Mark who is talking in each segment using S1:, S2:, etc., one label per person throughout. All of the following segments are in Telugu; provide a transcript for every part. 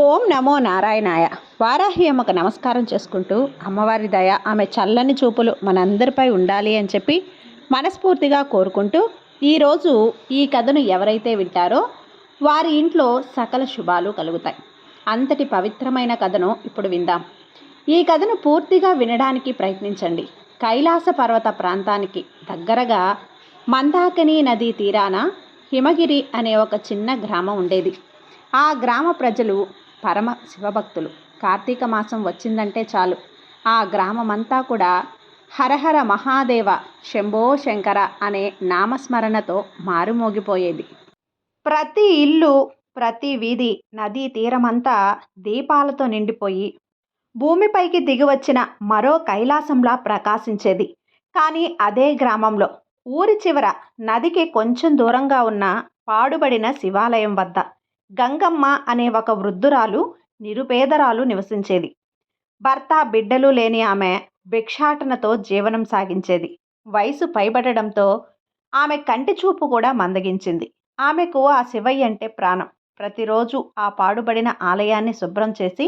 S1: ఓం నమో నారాయణాయ. వారాహి అమ్మకు నమస్కారం చేసుకుంటూ అమ్మవారి దయ ఆమె చల్లని చూపులు మనందరిపై ఉండాలి అని చెప్పి మనస్ఫూర్తిగా కోరుకుంటూ ఈరోజు ఈ కథను ఎవరైతే వింటారో వారి ఇంట్లో సకల శుభాలు కలుగుతాయి. అంతటి పవిత్రమైన కథను ఇప్పుడు విందాం. ఈ కథను పూర్తిగా వినడానికి ప్రయత్నించండి. కైలాస పర్వత ప్రాంతానికి దగ్గరగా మందాకిని నదీ తీరాన హిమగిరి అనే ఒక చిన్న గ్రామం ఉండేది. ఆ గ్రామ ప్రజలు పరమ శివభక్తులు. కార్తీక మాసం వచ్చిందంటే చాలు. ఆ గ్రామమంతా కూడా హరహర మహాదేవ శంభో శంకర అనే నామస్మరణతో మారుమోగిపోయేది. ప్రతి ఇల్లు ప్రతి వీధి నదీ తీరమంతా దీపాలతో నిండిపోయి భూమిపైకి దిగివచ్చిన మరో కైలాసంలా ప్రకాశించేది. కానీ అదే గ్రామంలో ఊరి చివర నదికి కొంచెం దూరంగా ఉన్న పాడుబడిన శివాలయం వద్ద గంగమ్మ అనే ఒక వృద్ధురాలు నిరుపేదరాలు నివసించేది. భర్త బిడ్డలు లేని ఆమె భిక్షాటనతో జీవనం సాగించేది. వయసు పైబడడంతో ఆమె కంటి చూపు కూడా మందగించింది. ఆమెకు ఆ శివయ్య అంటే ప్రాణం. ప్రతిరోజు ఆ పాడుబడిన ఆలయాన్ని శుభ్రం చేసి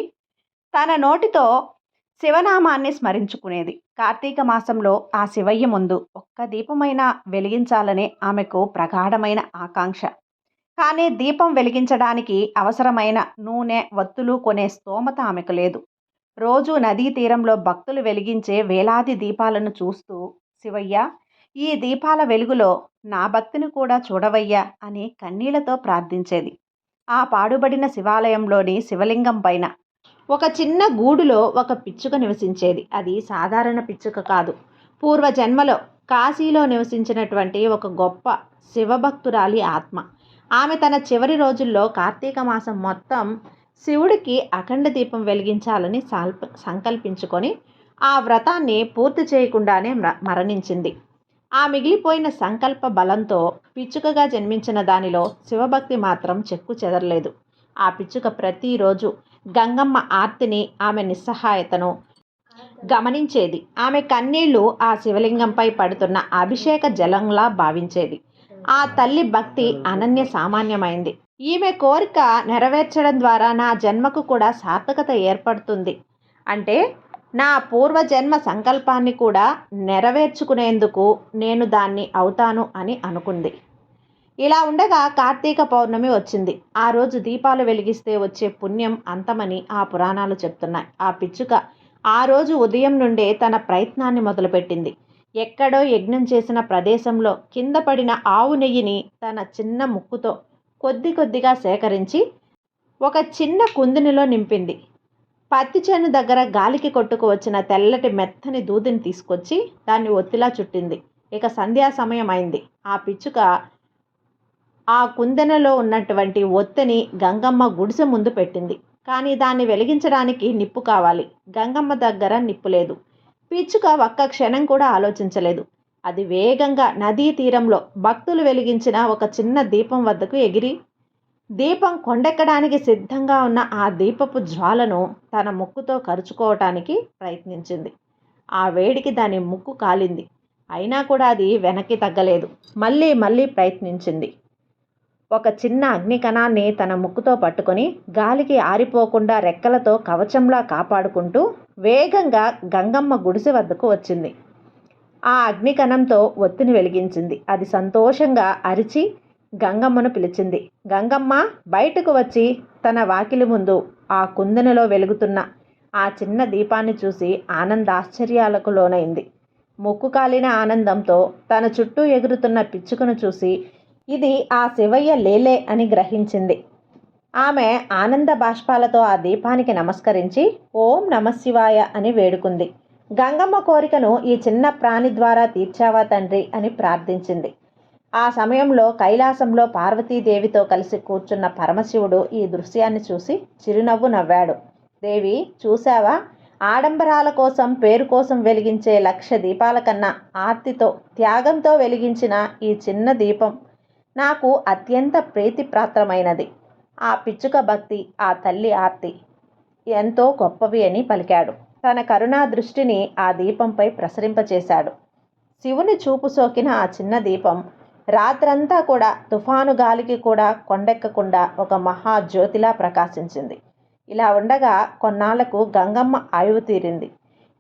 S1: తన నోటితో శివనామాన్ని స్మరించుకునేది. కార్తీక మాసంలో ఆ శివయ్య ముందు ఒక్క దీపమైన వెలిగించాలనే ఆమెకు ప్రగాఢమైన ఆకాంక్ష. కానీ దీపం వెలిగించడానికి అవసరమైన నూనె వత్తులు కొనే స్తోమత ఆమెకు లేదు. రోజు నదీ తీరంలో భక్తులు వెలిగించే వేలాది దీపాలను చూస్తూ శివయ్య ఈ దీపాల వెలుగులో నా భక్తిని కూడా చూడవయ్యా అని కన్నీళ్ళతో ప్రార్థించేది. ఆ పాడుబడిన శివాలయంలోని శివలింగం పైన ఒక చిన్న గూడులో ఒక పిచ్చుక నివసించేది. అది సాధారణ పిచ్చుక కాదు. పూర్వ జన్మలో కాశీలో నివసించినటువంటి ఒక గొప్ప శివభక్తురాలి ఆత్మ. ఆమె తన చివరి రోజుల్లో కార్తీక మాసం మొత్తం శివుడికి అఖండ దీపం వెలిగించాలని సాల్ప సంకల్పించుకొని ఆ వ్రతాన్ని పూర్తి చేయకుండానే మరణించింది. ఆ మిగిలిపోయిన సంకల్ప బలంతో పిచ్చుకగా జన్మించిన దానిలో శివభక్తి మాత్రం చెక్కు చెదరలేదు. ఆ పిచ్చుక ప్రతిరోజు గంగమ్మ ఆర్తిని ఆమె నిస్సహాయతను గమనించేది. ఆమె కన్నీళ్ళు ఆ శివలింగంపై పడుతున్న అభిషేక జలంలా భావించేది. ఆ తల్లి భక్తి అనన్య సామాన్యమైంది. ఈమె కోరిక నెరవేర్చడం ద్వారా నా జన్మకు కూడా సార్థకత ఏర్పడుతుంది. అంటే నా పూర్వజన్మ సంకల్పాన్ని కూడా నెరవేర్చుకునేందుకు నేను దాన్ని అవుతాను అని అనుకుంది. ఇలా ఉండగా కార్తీక పౌర్ణమి వచ్చింది. ఆ రోజు దీపాలు వెలిగిస్తే వచ్చే పుణ్యం అంతమని ఆ పురాణాలు చెప్తున్నాయి. ఆ పిచ్చుక ఆ రోజు ఉదయం నుండే తన ప్రయత్నాన్ని మొదలుపెట్టింది. ఎక్కడో యజ్ఞం చేసిన ప్రదేశంలో కింద పడిన ఆవు నెయ్యిని తన చిన్న ముక్కుతో కొద్ది కొద్దిగా సేకరించి ఒక చిన్న కుందినిలో నింపింది. పత్తి చేను దగ్గర గాలికి కొట్టుకు వచ్చిన తెల్లటి మెత్తని దూదిని తీసుకొచ్చి దాన్ని ఒత్తిలా చుట్టింది. ఇక సంధ్యా సమయం అయింది ఆ పిచ్చుక ఆ కుందెనలో ఉన్నటువంటి ఒత్తిని గంగమ్మ గుడిసె ముందు పెట్టింది. కానీ దాన్ని వెలిగించడానికి నిప్పు కావాలి. గంగమ్మ దగ్గర నిప్పు లేదు. పిచ్చుక ఒక్క క్షణం కూడా ఆలోచించలేదు. అది వేగంగా నదీ తీరంలో భక్తులు వెలిగించిన ఒక చిన్న దీపం వద్దకు ఎగిరి దీపం కొండెక్కడానికి సిద్ధంగా ఉన్న ఆ దీపపు జ్వాలను తన ముక్కుతో కరుచుకోవటానికి ప్రయత్నించింది. ఆ వేడికి దాని ముక్కు కాలింది. అయినా కూడా అది వెనక్కి తగ్గలేదు. మళ్ళీ మళ్ళీ ప్రయత్నించింది. ఒక చిన్న అగ్నికణాన్ని తన ముక్కుతో పట్టుకొని గాలికి ఆరిపోకుండా రెక్కలతో కవచంలా కాపాడుకుంటూ వేగంగా గంగమ్మ గుడిసె వద్దకు వచ్చింది. ఆ అగ్నికణంతో ఒత్తిని వెలిగించింది. అది సంతోషంగా అరిచి గంగమ్మను పిలిచింది. గంగమ్మ బయటకు వచ్చి తన వాకిలి ముందు ఆ కుందెనలో వెలుగుతున్న ఆ చిన్న దీపాన్ని చూసి ఆనందాశ్చర్యాలకు లోనైంది. ముక్కు కాలిన ఆనందంతో తన చుట్టూ ఎగురుతున్న పిచ్చుకను చూసి ఇది ఆ శివయ్య లేలే అని గ్రహించింది. ఆమె ఆనంద బాష్పాలతో ఆ దీపానికి నమస్కరించి ఓం నమశివాయ అని వేడుకుంది. గంగమ్మ కోరికను ఈ చిన్న ప్రాణి ద్వారా తీర్చావా తండ్రి అని ప్రార్థించింది. ఆ సమయంలో కైలాసంలో పార్వతీదేవితో కలిసి కూర్చున్న పరమశివుడు ఈ దృశ్యాన్ని చూసి చిరునవ్వు నవ్వాడు. దేవి చూశావా? ఆడంబరాల కోసం పేరు కోసం వెలిగించే లక్ష దీపాల కన్నా ఆర్తితో త్యాగంతో వెలిగించిన ఈ చిన్న దీపం నాకు అత్యంత ప్రీతిప్రాత్రమైనది ఆ పిచ్చుక భక్తి ఆ తల్లి ఆర్తి ఎంతో గొప్పవి అని పలికాడు. తన కరుణా దృష్టిని ఆ దీపంపై ప్రసరింపచేశాడు. శివుని చూపు సోకిన ఆ చిన్న దీపం రాత్రంతా కూడా తుఫాను గాలికి కూడా కొండెక్కకుండా ఒక మహాజ్యోతిలా ప్రకాశించింది. ఇలా ఉండగా కొన్నాళ్ళకు గంగమ్మ ఆయువు తీరింది.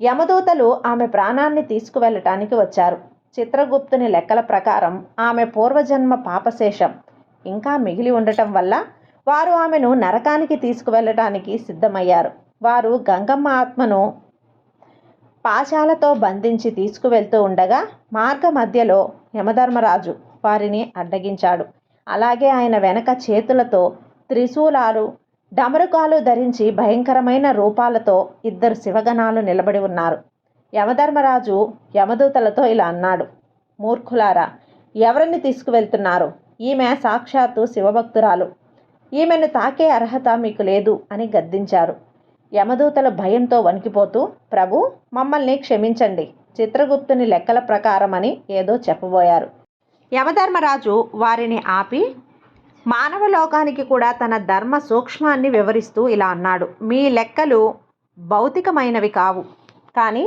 S1: యమదూతలు ఆమె ప్రాణాన్ని తీసుకువెళ్ళటానికి వచ్చారు. చిత్రగుప్తుని లెక్కల ప్రకారం ఆమె పూర్వజన్మ పాపశేషం. ఇంకా మిగిలి ఉండటం వల్ల వారు ఆమెను నరకానికి తీసుకువెళ్ళటానికి సిద్ధమయ్యారు. వారు గంగమ్మ ఆత్మను పాశాలతో బంధించి తీసుకువెళ్తూ ఉండగా మార్గ మధ్యలో యమధర్మరాజు వారిని అడ్డగించాడు. అలాగే ఆయన వెనక చేతులతో త్రిశూలాలు డమరుకాలు ధరించి భయంకరమైన రూపాలతో ఇద్దరు శివగణాలు నిలబడి ఉన్నారు. యమధర్మరాజు యమదూతలతో ఇలా అన్నాడు మూర్ఖులారా ఎవరిని తీసుకువెళ్తున్నారు? ఈమె సాక్షాత్తు శివభక్తురాలు. ఈమెను తాకే అర్హత మీకు లేదు అని గద్దించారు. యమదూతల భయంతో వణికిపోతూ ప్రభు మమ్మల్ని క్షమించండి. చిత్రగుప్తుని లెక్కల ప్రకారం అని ఏదో చెప్పబోయారు. యమధర్మరాజు వారిని ఆపి మానవ లోకానికి కూడా తన ధర్మ సూక్ష్మాన్ని వివరిస్తూ ఇలా అన్నాడు. మీ లెక్కలు భౌతికమైనవి కావు. కానీ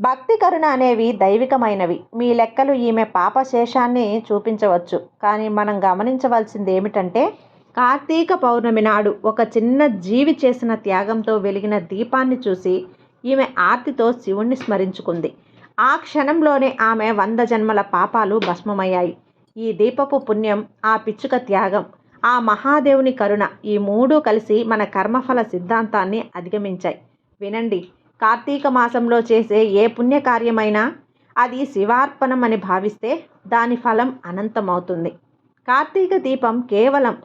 S1: భక్తి కరుణ అనేవి దైవికమైనవి. మీ లెక్కలు ఈమె పాపశేషాన్ని చూపించవచ్చు. కానీ మనం గమనించవలసింది ఏమిటంటే కార్తీక పౌర్ణమి నాడు ఒక చిన్న జీవి చేసిన త్యాగంతో వెలిగిన దీపాన్ని చూసి ఈమె ఆర్తితో శివుణ్ణి స్మరించుకుంది. ఆ క్షణంలోనే ఆమె వంద జన్మల పాపాలు భస్మమయ్యాయి. ఈ దీపపు పుణ్యం ఆ పిచ్చుక త్యాగం ఆ మహాదేవుని కరుణ ఈ మూడు కలిసి మన కర్మఫల సిద్ధాంతాన్ని అధిగమించాయి. వినండి కార్తీక మాసంలో చేసే ఏ పుణ్యకార్యమైనా అది శివార్పణం అని భావిస్తే దాని ఫలం అనంతమవుతుంది. కార్తీక దీపం కేవలం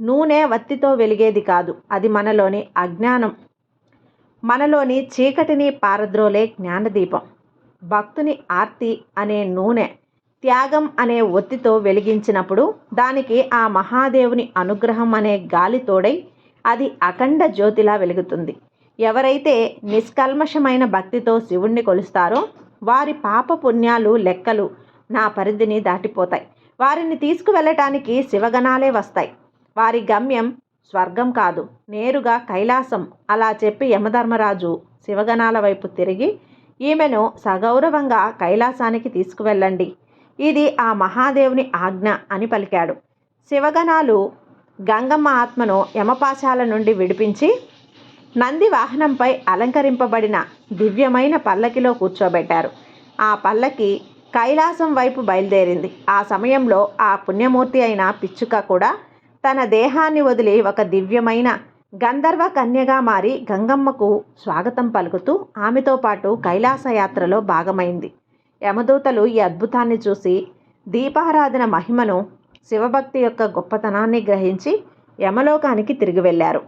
S1: నూనె వత్తితో వెలిగేది కాదు. అది మనలోని అజ్ఞానం. మనలోని చీకటిని పారద్రోలే జ్ఞానదీపం. భక్తుని ఆర్తి అనే నూనె త్యాగం అనే ఒత్తితో వెలిగించినప్పుడు దానికి ఆ మహాదేవుని అనుగ్రహం అనే గాలి తోడై అది అఖండ జ్యోతిలా వెలుగుతుంది. ఎవరైతే నిష్కల్మషమైన భక్తితో శివుణ్ణి కొలుస్తారో వారి పాప పుణ్యాలు లెక్కలు నా పరిధిని దాటిపోతాయి. వారిని తీసుకువెళ్ళటానికి శివగణాలే వస్తాయి. వారి గమ్యం స్వర్గం కాదు. నేరుగా కైలాసం. అలా చెప్పి యమధర్మరాజు శివగణాల వైపు తిరిగి ఈమెను సగౌరవంగా కైలాసానికి తీసుకువెళ్ళండి. ఇది ఆ మహాదేవుని ఆజ్ఞ అని పలికాడు. శివగణాలు గంగమ్మ ఆత్మను యమపాశాల నుండి విడిపించి నంది వాహనంపై అలంకరింపబడిన దివ్యమైన పల్లకిలో కూర్చోబెట్టారు. ఆ పల్లకి కైలాసం వైపు బయలుదేరింది. ఆ సమయంలో ఆ పుణ్యమూర్తి అయిన పిచ్చుక కూడా తన దేహాన్ని వదిలి ఒక దివ్యమైన గంధర్వ కన్యగా మారి గంగమ్మకు స్వాగతం పలుకుతూ ఆమెతో పాటు కైలాసయాత్రలో భాగమైంది. యమదూతలు ఈ అద్భుతాన్ని చూసి దీపారాధన మహిమను శివభక్తి యొక్క గొప్పతనాన్ని గ్రహించి యమలోకానికి తిరిగి వెళ్ళారు.